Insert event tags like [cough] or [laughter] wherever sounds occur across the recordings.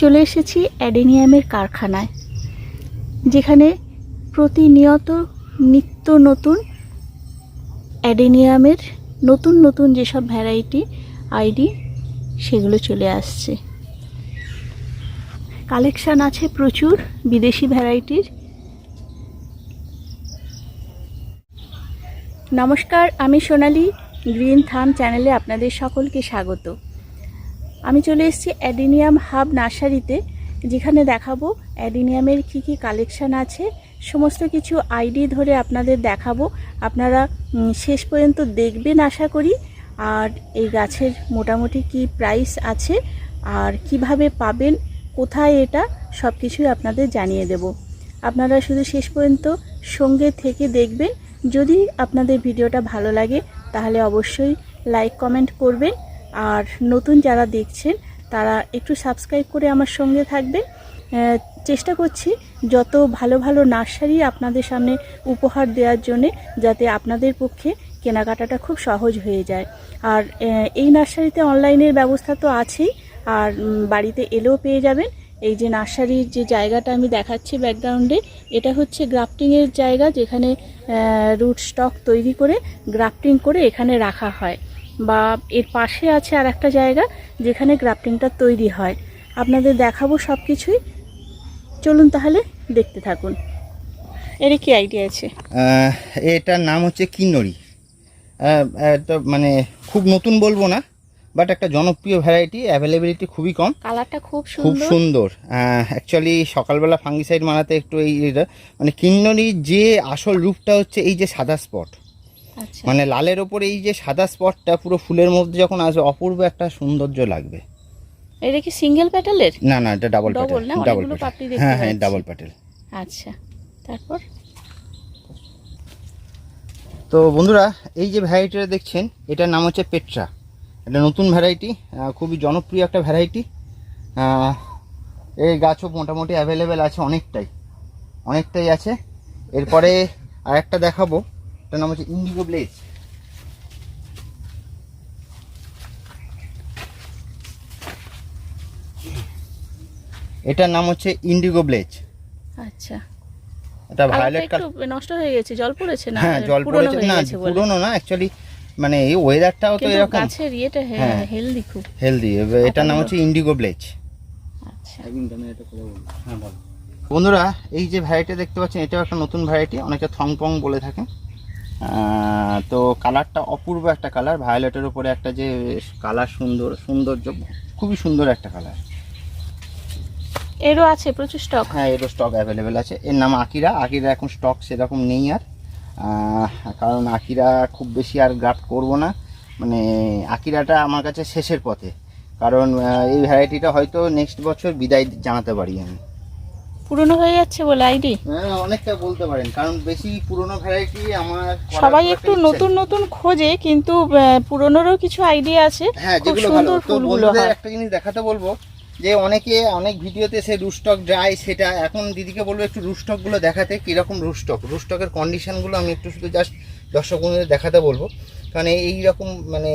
চলে এসেছি অ্যাডেনিয়ামের কারখানায়, যেখানে প্রতিনিয়ত নিত্য নতুন অ্যাডেনিয়ামের নতুন নতুন যেসব ভ্যারাইটি আইডি, সেগুলো চলে আসছে। কালেকশান আছে প্রচুর বিদেশি ভ্যারাইটির। নমস্কার, আমি সোনালি গ্রিন থাম চ্যানেলে আপনাদের সকলকে স্বাগত। আমি চলে এসেছি অ্যাডিনিয়াম হাব নার্সারিতে, যেখানে দেখাবো অ্যাডিনিয়ামের কী কী কালেকশান আছে, সমস্ত কিছু আইডি ধরে আপনাদের দেখাবো। আপনারা শেষ পর্যন্ত দেখবেন আশা করি, আর এই গাছের মোটামুটি কি প্রাইস আছে, আর কীভাবে পাবেন, কোথায় এটা সব কিছুই আপনাদের জানিয়ে দেব। আপনারা শুধু শেষ পর্যন্ত সঙ্গে থেকে দেখবেন। যদি আপনাদের ভিডিওটা ভালো লাগে, তাহলে অবশ্যই লাইক, কমেন্ট করবেন। আর নতুন যারা দেখছেন, তারা একটু সাবস্ক্রাইব করে আমার সঙ্গে থাকবেন। চেষ্টা করছি যত ভালো ভালো নার্সারি আপনাদের সামনে উপহার দেওয়ার জন্যে যাতে আপনাদের পক্ষে কেনাকাটাটা খুব সহজ হয়ে যায়। আর এই নার্সারিতে অনলাইনের ব্যবস্থা তো আছেই, আর বাড়িতে এলেও পেয়ে যাবেন। এই যে নার্সারির যে জায়গাটা আমি দেখাচ্ছি ব্যাকগ্রাউন্ডে এটা হচ্ছে গ্রাফটিংয়ের জায়গা যেখানে রুট স্টক তৈরি করে গ্রাফটিং করে এখানে রাখা হয়। বা এর পাশে আছে আর একটা জায়গা যেখানে গ্রাফটিংটা তৈরি হয়। আপনাদের দেখাবো সব কিছুই চলুন তাহলে দেখতে থাকুন। এর কি আইডিয়া আছে? এটার নাম হচ্ছে কিন্নরি। এটা মানে খুব নতুন বলব না বাট একটা জনপ্রিয় ভ্যারাইটি অ্যাভেলেবিলিটি খুবই কম। কালারটা খুব খুব সুন্দর। অ্যাকচুয়ালি সকালবেলা ফাঙ্গিসাইড মারাতে একটু এই মানে কিন্নরির যে আসল রূপটা হচ্ছে এই যে সাদা স্পট মানে লালের ওপরে এই যে সাদা স্পটটা পুরো ফুলের মধ্যে যখন আসবে অপূর্ব একটা সৌন্দর্য লাগবে। এটা কি সিঙ্গেল প্যাটেলের? না না এটা ডাবল প্যাটেল? ডাবল প্যাটেল। হ্যাঁ হ্যাঁ ডাবল প্যাটেল। আচ্ছা তারপর? তো বন্ধুরা এই যে ভ্যারাইটিটা দেখছেন এটার নাম হচ্ছে পেট্রা এটা নতুন ভ্যারাইটি খুবই জনপ্রিয় একটা ভ্যারাইটি এই গাছও মোটামুটি অ্যাভেলেবেল আছে অনেকটাই অনেকটাই আছে। এরপরে আর একটা দেখাবো। এটার নাম হচ্ছে ইন্ডিগো ব্লেজ এটার নাম হচ্ছে ইন্ডিগো ব্লেজ আচ্ছা। এটা ভায়োলেট একটু নষ্ট হয়ে গেছে জল পড়েছে না? হ্যাঁ জল পড়েছে। না বলে। না অ্যাকচুয়ালি মানে এই ওয়েদারটাও তো এরকম। গাছের ইয়েটা হ্যাঁ। হেলদি খুব। হেলদি এটার নাম হচ্ছে ইন্ডিগো ব্লেচ আচ্ছা। হ্যাঁ, বন্ধুরা এই যে ভ্যারাইটি দেখতে পাচ্ছেন এটাও একটা নতুন ভ্যারাইটি অনেকে থংপং বলে থাকে তো কালারটা অপূর্ব একটা কালার। ভায়োলেটের উপরে একটা যে কালার সুন্দর সৌন্দর্য খুবই সুন্দর একটা কালার। এরও আছে প্রচুর স্টক হ্যাঁ এরও স্টক অ্যাভেলেবেল আছে। এর নাম আকিরা। আকিরা এখন স্টক সেরকম নেই আর। কারণ আকিরা খুব বেশি আর গ্রাফট করব না। মানে আকিরাটা আমার কাছে শেষের পথে। কারণ এই ভ্যারাইটিটা হয়তো নেক্সট বছর বিদায় জানাতে পারি আমি। পুরনো হয়ে যাচ্ছে বলে আইডি? হ্যাঁ অনেকটা বলতে পারেন কারণ বেশি পুরনো ভ্যারাইটি আমার সবাই একটু নতুন নতুন খোঁজে কিন্তু পুরনোরও কিছু আইডিয়া আছে। হ্যাঁ খুব সুন্দর ফুলগুলো হয়। একটা জিনিস দেখাতে বলব যে অনেকে অনেক ভিডিওতে সে রুস্টক ড্রাই সেটা এখন দিদিকে বলব একটু রুস্টকগুলো দেখাতে কীরকম রুস্টক রুস্টকের কন্ডিশনগুলো আমি একটু শুধু জাস্ট দর্শক বন্ধুদের দেখাতে বলব। কারণ এই রকম মানে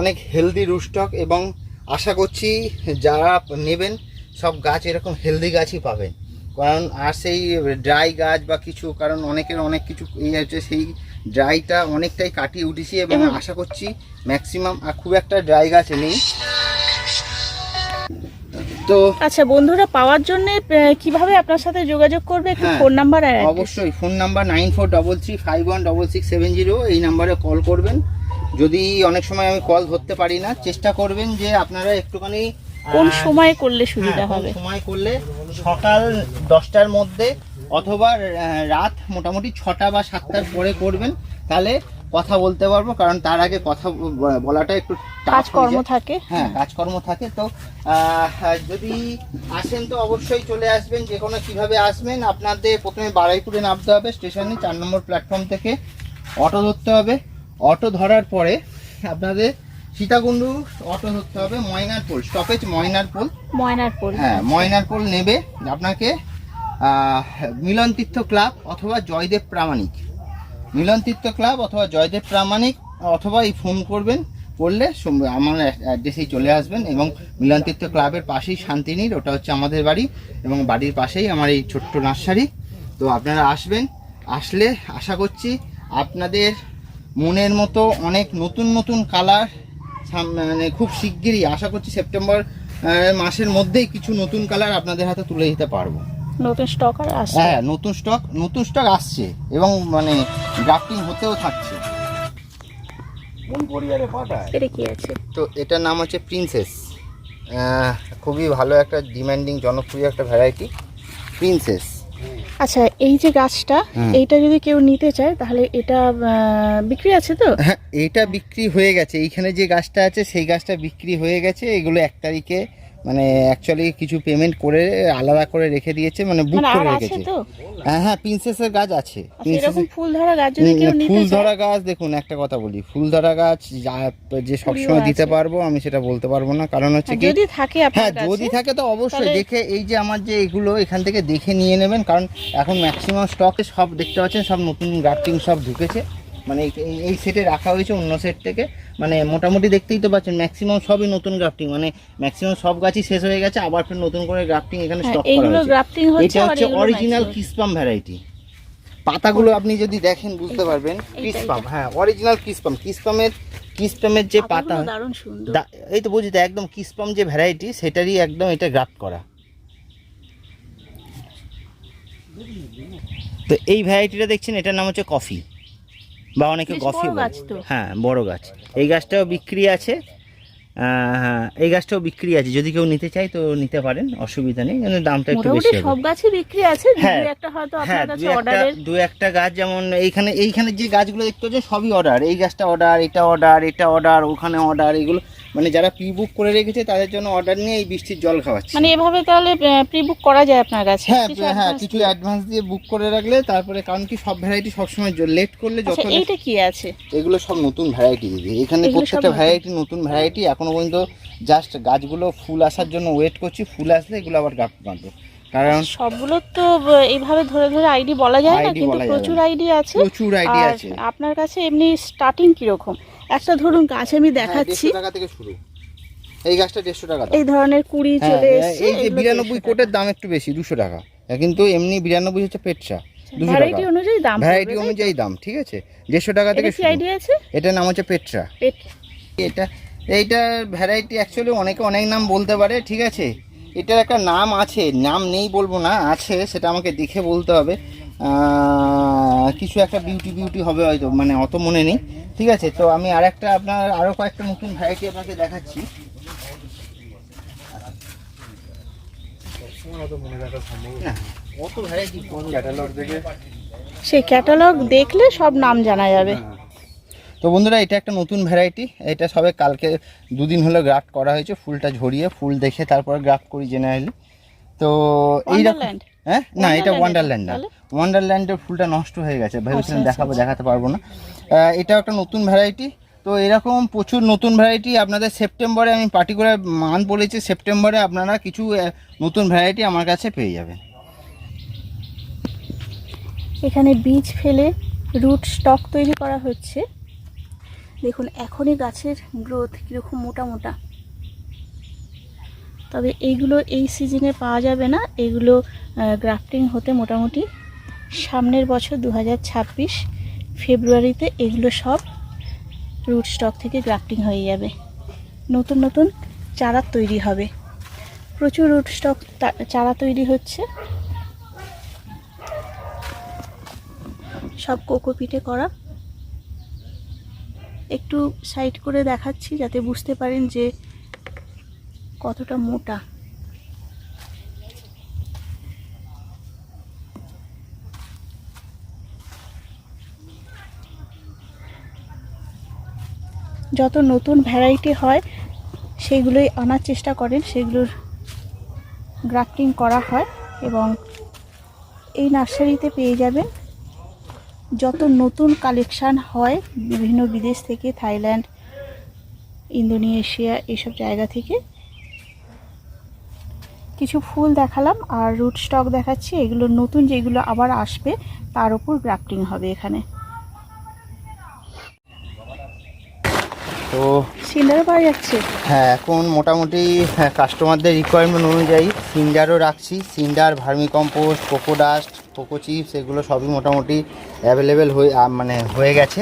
অনেক হেলদি রুস্টক এবং আশা করছি যারা নেবেন সব গাছ এরকম হেলদি গাছই পাবেন। কারণ আর সেই ড্রাই গাছ বা কিছু কারণ অনেকের অনেক কিছু এই হচ্ছে সেই ড্রাইটা অনেকটাই কাটিয়ে উঠেছি এবং আশা করছি ম্যাক্সিমাম আর খুব একটা ড্রাই গাছ নেই। তো আচ্ছা বন্ধুরা পাওয়ার জন্য কীভাবে আপনার সাথে যোগাযোগ করবে? একটু হ্যাঁ, ফোন নাম্বার আর অবশ্যই phone number nine four double three five one double six seven zero এই নাম্বারে কল করবেন। যদি অনেক সময় আমি কল ধরতে পারি না চেষ্টা করবেন যে আপনারা একটুখানি কোন সময় করলে সুবিধা হ্যাঁ, হবে? সময় করলে সকাল দশটার মধ্যে অথবা রাত মোটামুটি ছটা বা সাতটার পরে করবেন তাহলে কথা বলতে পারব কারণ তার আগে কথা বলাটা একটু কাজকর্ম থাকে। হ্যাঁ কাজকর্ম থাকে। তো যদি আসেন তো অবশ্যই চলে আসবেন যে কোনো কীভাবে আসবেন আপনাদের প্রথমে বারাইপুরে নামতে হবে স্টেশনে চার নম্বর প্ল্যাটফর্ম থেকে অটো ধরতে হবে। অটো ধরার পরে আপনাদের সীতাকুণ্ডু অটো ধরতে হবে ময়নারপোল স্টপেজ ময়নারপোল ময়নারপুর হ্যাঁ ময়নারপোল নেবে আপনাকে মিলন তীর্থ ক্লাব অথবা জয়দেব প্রামাণিক। মিলন তীর্থ ক্লাব অথবা জয়দেব প্রামাণিক অথবা এই ফোন করবেন করলে আমার অ্যাড্রেসেই চলে আসবেন এবং মিলন তীর্থ ক্লাবের পাশেই শান্তিনীর ওটা হচ্ছে আমাদের বাড়ি এবং বাড়ির পাশেই আমার এই ছোট্ট নার্সারি। তো আপনারা আসবেন আসলে আশা করছি আপনাদের মনের মতো অনেক নতুন নতুন কালার মানে খুব শিগগিরই। আশা করছি সেপ্টেম্বর মাসের মধ্যেই কিছু নতুন কালার আপনাদের হাতে তুলে দিতে পারব। নতুন স্টক আর আসছে? হ্যাঁ নতুন স্টক নতুন স্টক আসছে এবং মানে গ্রাফটিং হতেও থাকছে। এটা কি আছে? তো এটার নাম হচ্ছে প্রিন্সেস খুবই ভালো একটা ডিমান্ডিং জনপ্রিয় একটা ভ্যারাইটি প্রিন্সেস আচ্ছা এই যে গাছটা। এইটা যদি কেউ নিতে চায় তাহলে এটা বিক্রি আছে তো? হ্যাঁ এইটা বিক্রি হয়ে গেছে। এইখানে যে গাছটা আছে সেই গাছটা বিক্রি হয়ে গেছে। এগুলো এক তারিখে মানে অ্যাকচুয়ালি কিছু পেমেন্ট করে আলাদা করে রেখে দিয়েছে মানে বুক মানে করে রেখেছে। হ্যাঁ হ্যাঁ প্রিন্সেসের গাছ আছে। আচ্ছা ফুল ধরা গাছ ফুল ধরা গাছ দেখুন একটা কথা বলি। ফুল ধরা গাছ যা- সবসময় দিতে পারব আমি সেটা বলতে পারব না। কারণ হচ্ছে কি যদি থাকে হ্যাঁ যদি থাকে তো অবশ্যই দেখে এই যে আমার যে এগুলো এখান থেকে দেখে নিয়ে নেবেন। কারণ এখন ম্যাক্সিমাম স্টকে সব দেখতে পাচ্ছেন সব নতুন গ্রাফটিং সব ঢুকেছে। মানে এই সেটে রাখা হয়েছে অন্য সেট থেকে। মানে মোটামুটি দেখতেই তো পাচ্ছেন ম্যাক্সিমাম সবই নতুন গ্রাফটিং মানে ম্যাক্সিমাম সব গাছই শেষ হয়ে গেছে আবার ফের নতুন করে গ্রাফটিং এখানে হ্যাঁ, স্টক করা এইগুলো হয়েছে। গ্রাফটিং হচ্ছে এটা হচ্ছে অরিজিনাল। কিসপাম ভ্যারাইটি পাতাগুলো আপনি যদি দেখেন বুঝতে পারবেন কিসপাম হ্যাঁ অরিজিনাল কিসপাম কিসপামের কিসপামের যে পাতা এই তো বুঝি তো একদম কিসপাম যে ভ্যারাইটি সেটারই একদম এটা গ্রাফট করা। তো এই ভ্যারাইটিটা দেখছেন এটার নাম হচ্ছে কফি বা অনেকে কফি গাছ হ্যাঁ বড় গাছ। এই গাছটাও বিক্রি আছে। হ্যাঁ এই গাছটাও বিক্রি আছে। যদি কেউ নিতে চায় তো নিতে পারেন অসুবিধা নেই। কিন্তু দামটা একটু বেশি হবে। সব গাছই বিক্রি আছে। হ্যাঁ, একটা হয়তো হ্যাঁ আপনার দু কাছে একটা অর্ডারের দু একটা গাছ যেমন এইখানে এইখানে যে গাছগুলো দেখতে পাচ্ছেন সবই অর্ডার এই গাছটা অর্ডার এটা অর্ডার এটা অর্ডার ওখানে অর্ডার এগুলো। মানে যারা প্রি বুক করে রেখেছে তাদের জন্য অর্ডার নিয়ে এই বৃষ্টির জল খাওয়াচ্ছে। মানে এভাবে তাহলে প্রি বুক করা যায় আপনার কাছে? হ্যাঁ হ্যাঁ কিছু অ্যাডভান্স দিয়ে বুক করে রাখলে তারপরে কারণ কি সব ভ্যারাইটি সবসময় লেট করলে যত আচ্ছা এইটা কি আছে? এগুলো সব নতুন ভ্যারাইটি দিদি। এখানে প্রত্যেকটা ভ্যারাইটি নতুন ভ্যারাইটি এখনও পর্যন্ত জাস্ট গাছগুলো ফুল আসার জন্য ওয়েট করছি ফুল আসলে এগুলো আবার গাছ বাঁধবো। কারণ সবগুলো তো এইভাবে ধরে ধরে আইডি বলা যায় না কিন্তু প্রচুর আইডি আছে। প্রচুর আইডি আছে। আপনার কাছে এমনি স্টার্টিং কীরকম? একটা ধরুন গাছ আমি হ্যাঁ, দেখাচ্ছি। টাকা থেকে শুরু। এই গাছটা দেড়শো টাকা এই ধরনের কুড়ি হ্যাঁ, চলে এই যে বিরানব্বই কোটের দাম একটু বেশি দুশো টাকা। কিন্তু এমনি বিরানব্বই হচ্ছে পেটসা দুশো ভ্যারাইটি অনুযায়ী দাম ভ্যারাইটি অনুযায়ী দাম ঠিক আছে? দেড়শো টাকা থেকে আইডিয়া আছে? এটার নাম হচ্ছে পেট্রা এটা এইটার ভ্যারাইটি অ্যাকচুয়ালি অনেকে অনেক নাম বলতে পারে ঠিক আছে? এটার একটা নাম আছে নাম নেই বলব না আছে সেটা আমাকে দেখে বলতে হবে। কিছু একটা বিউটি বিউটি হবে হয়তো মানে অত মনে নেই। ঠিক আছে তো আমি আর একটা আপনার আরও কয়েকটা নতুন ভ্যারাইটি আপনাকে দেখাচ্ছি। না, অত ভ্যারাইটি কোন ক্যাটালগ সেই ক্যাটালগ দেখলে সব নাম জানা যাবে। তো বন্ধুরা এটা একটা নতুন ভ্যারাইটি এটা সবে কালকে দুদিন হলো গ্রাফট করা হয়েছে ফুলটা ঝরিয়ে ফুল দেখে তারপরে গ্রাফট করি জেনারেলি তো এই Wonderland? হ্যাঁ? না এটা ওয়ান্ডারল্যান্ড না। ওয়ান্ডারল্যান্ডের ফুলটা নষ্ট হয়ে গেছে ভেবেছিলাম আচ্ছা, দেখাবো দেখাতে পারব না। এটাও একটা নতুন ভ্যারাইটি তো এরকম প্রচুর নতুন ভ্যারাইটি আপনাদের সেপ্টেম্বরে আমি পার্টিকুলার মান বলেছি সেপ্টেম্বরে আপনারা কিছু নতুন ভ্যারাইটি আমার কাছে পেয়ে যাবেন। এখানে বীজ ফেলে রুট স্টক তৈরি করা হচ্ছে। দেখুন এখনই গাছের গ্রোথ কীরকম মোটা মোটা। তবে এইগুলো এই সিজনে পাওয়া যাবে না। এগুলো গ্রাফটিং হতে মোটামুটি সামনের বছর দু হাজার ছাব্বিশ ফেব্রুয়ারিতে এগুলো সব রুট স্টক থেকে গ্রাফটিং হয়ে যাবে। নতুন নতুন চারা তৈরি হবে। প্রচুর রুট স্টক চারা তৈরি হচ্ছে। সব কোকোপিটে করা। একটু সাইড করে দেখাচ্ছি যাতে বুঝতে পারেন যে কতটা মোটা? যত নতুন ভ্যারাইটি হয়, সেগুলোই আনার চেষ্টা করেন, সেগুলোর গ্রাফটিং করা হয় এবং এই নার্সারিতে পেয়ে যাবেন। যত নতুন কালেকশান হয়, বিভিন্ন বিদেশ থেকে, থাইল্যান্ড, ইন্দোনেশিয়া, এসব জায়গা থেকে কিছু ফুল দেখালাম আর রুট স্টক দেখাচ্ছি। এগুলো নতুন যেগুলো আবার আসবে তার উপর গ্রাফটিং হবে এখানে। তো সিন্ডারও পাওয়া যাচ্ছে? হ্যাঁ এখন মোটামুটি হ্যাঁ, কাস্টমারদের রিকোয়ারমেন্ট অনুযায়ী সিন্ডারও রাখছি। Cinder vermicompost coco dust coco chips এগুলো সবই মোটামুটি অ্যাভেলেবেল হয়ে মানে হয়ে গেছে।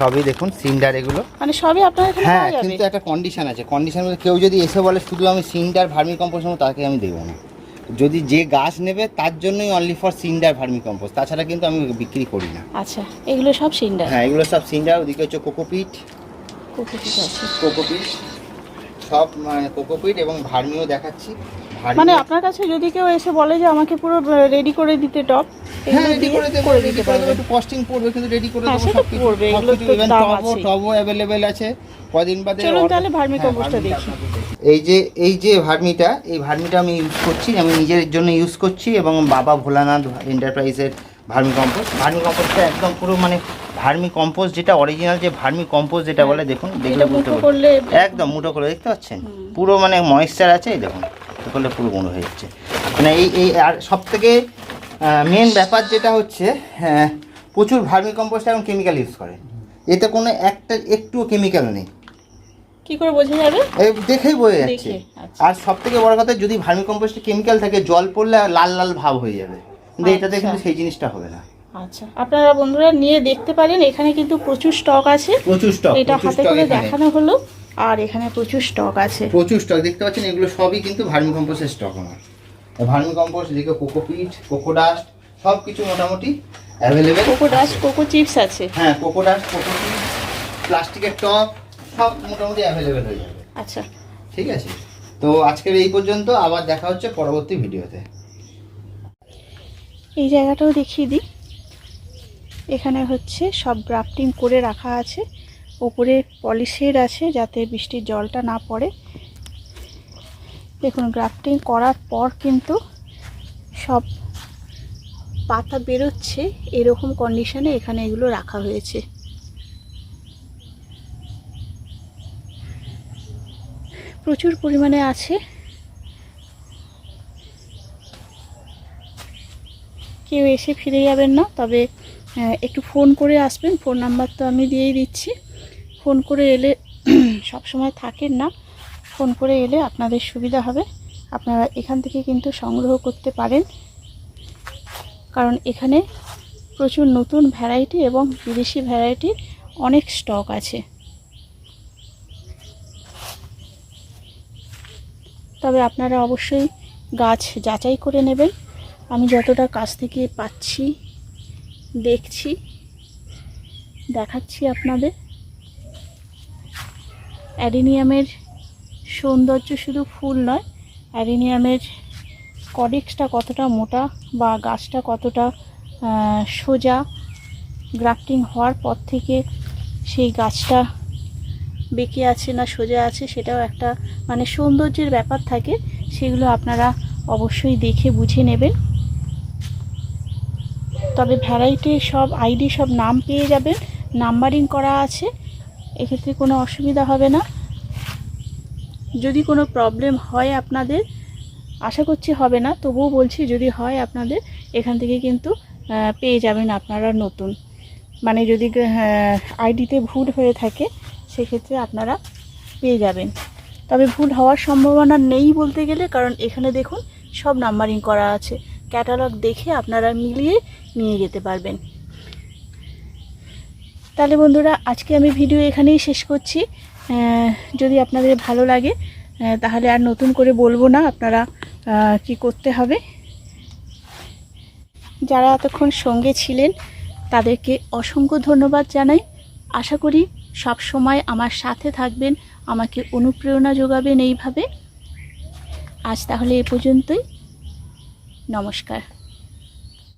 সবই দেখুন সিন্ডার এগুলো। মানে সবই আপনার এখানে হ্যাঁ পাওয়া যাবে? কিন্তু একটা কন্ডিশন আছে। কন্ডিশন কেউ যদি এসে বলে শুধু আমি সিন্ডার ভার্মি কম্পোস্ট নেব তাকে আমি দেবো না। যদি যে গাছ নেবে তার জন্যই only for cinder vermicompost. তাছাড়া কিন্তু আমি বিক্রি করি না। আচ্ছা এগুলো সব সিন্ডার? হ্যাঁ এগুলো সব সিন্ডার ওদিকে হচ্ছে কোকোপিট। কোকোপিট আছে। কোকোপিট। সব মানে কোকোপিট এবং ভার্মিও দেখাচ্ছি। মানে আপনার কাছে যদি কেউ এসে বলে যে আমাকে পুরো রেডি করে দিতে টপ হ্যাঁ রেডি করে দেবো রেডি করে দেবো একটু কস্টিং পড়বে কিন্তু রেডি করে দেবো সব কিছু পড়বে, এগুলো তো দাম টবও টবও অ্যাভেলেবেল আছে। কদিন বাদে চলুন তাহলে ভার্মি হ্যাঁ, কম্পোস্টটা দেখি। এই যে এই যে ভার্মিটা এই ভার্মিটা আমি ইউজ করছি আমি নিজের জন্য ইউজ করছি এবং বাবা ভোলানাথ এন্টারপ্রাইজের ভার্মি কম্পোস্ট ভার্মি কম্পোস্টটা একদম পুরো মানে ভার্মি কম্পোস্ট যেটা অরিজিনাল যে ভার্মি কম্পোস্ট যেটা বলে দেখুন দেখলে বুঝতে মুঠো পারবেন। একদম মুঠো করে দেখতে পাচ্ছেন? পুরো মানে ময়েশ্চার আছে এই দেখুন। মুঠো পুরো গুঁড়ো হয়ে যাচ্ছে। মানে এই এই আর সব থেকে মেন ব্যাপার যেটা হচ্ছে হ্যাঁ, প্রচুর ভার্মি কম্পোস্ট এখন কেমিক্যাল ইউজ করে। এতে কোনো একটা একটুও কেমিক্যাল নেই। কি করে বোঝা যাবে? এই দেখেই বোঝা যাচ্ছে। আচ্ছা। আর সব থেকে বড় কথা যদি ভার্মি কম্পোস্টে কেমিক্যাল থাকে জল পড়লে লাল লাল ভাব হয়ে যাবে। কিন্তু এটাতে আচ্ছা। কিন্তু সেই জিনিসটা হবে না। আচ্ছা। আপনারা বন্ধুরা নিয়ে দেখতে পারেন এখানে কিন্তু প্রচুর স্টক আছে। প্রচুর স্টক এটা হাতে করে দেখানো হলো। আর এখানে প্রচুর স্টক আছে। প্রচুর স্টক দেখতে পাচ্ছেন এগুলো সবই কিন্তু ভার্মি কম্পোস্টের স্টক আমার। ভার্মি কম্পোস্ট এদিকে কোকোপিট কোকো ডাস্ট সব কিছু মোটামুটি available coco dust coco chips আছে। হ্যাঁ কোকো ডাস্ট কোকোপিট প্লাস্টিকের টপ সব মোটামুটি অ্যাভেলেবেল হয়ে যাবে। আচ্ছা। ঠিক আছে? তো আজকের এই পর্যন্ত আবার দেখা হচ্ছে পরবর্তী ভিডিওতে। এই জায়গাটাও দেখিয়ে দিই। এখানে হচ্ছে সব গ্রাফটিং করে রাখা আছে। ওপরে পলিশের আছে যাতে বৃষ্টির জলটা না পড়ে। দেখুন, গ্রাফটিং করার পর কিন্তু সব পাতা বেরোচ্ছে এরকম কন্ডিশনে এখানে এগুলো রাখা হয়েছে। প্রচুর পরিমাণে আছে। কেউ এসে ফিরে যাবেন না, তবে একটু ফোন করে আসবেন। ফোন নাম্বার তো আমি দিয়েই দিচ্ছি। ফোন করে এলে [clears throat] সব সময় থাকেন না। ফোন করে এলে আপনাদের সুবিধা হবে। আপনারা এখান থেকে কিন্তু সংগ্রহ করতে পারেন। কারণ এখানে প্রচুর নতুন ভ্যারাইটি এবং বিদেশি ভ্যারাইটির অনেক স্টক আছে। তবে আপনারা অবশ্যই গাছ যাচাই করে নেবেন। আমি যতটা কাছ থেকে পাচ্ছি, দেখছি, দেখাচ্ছি আপনাদের। অ্যাডিনিয়ামের সৌন্দর্য শুধু ফুল নয়, অ্যাডিনিয়ামের কডেক্সটা কতটা মোটা বা গাছটা কতটা সোজা গ্রাফটিং হওয়ার পর থেকে সেই গাছটা বেঁকে আছে না সোজা আছে সেটাও একটা মানে সৌন্দর্যের ব্যাপার থাকে, সেগুলো আপনারা অবশ্যই দেখে বুঝে নেবেন। তবে ভ্যারাইটির সব আইডি সব নাম পেয়ে যাবেন, নাম্বারিং করা আছে। এক্ষেত্রে কোনো অসুবিধা হবে না। যদি কোনো প্রবলেম হয় আপনাদের, আশা করছি হবে না, তবুও বলছি যদি হয় আপনাদের, এখান থেকে কিন্তু পেয়ে যাবেন আপনারা নতুন। মানে যদি আইডিতে ভুল হয়ে থাকে, সেক্ষেত্রে আপনারা পেয়ে যাবেন। তবে ভুল হওয়ার সম্ভাবনা নেই বলতে গেলে, কারণ এখানে দেখুন সব নাম্বারিং করা আছে। ক্যাটালগ দেখে আপনারা মিলিয়ে নিয়ে যেতে পারবেন। তাহলে বন্ধুরা, আজকে আমি ভিডিও এখানেই শেষ করছি। যদি আপনাদের ভালো লাগে তাহলে আর নতুন করে বলব না আপনারা কি করতে হবে। যারা এতক্ষণ সঙ্গে ছিলেন, তাদেরকে অসংখ্য ধন্যবাদ জানাই। আশা করি সব সময় আমার সাথে থাকবেন, আমাকে অনুপ্রেরণা যোগাবেন এইভাবে। আজ তাহলে এ পর্যন্তই। নমস্কার।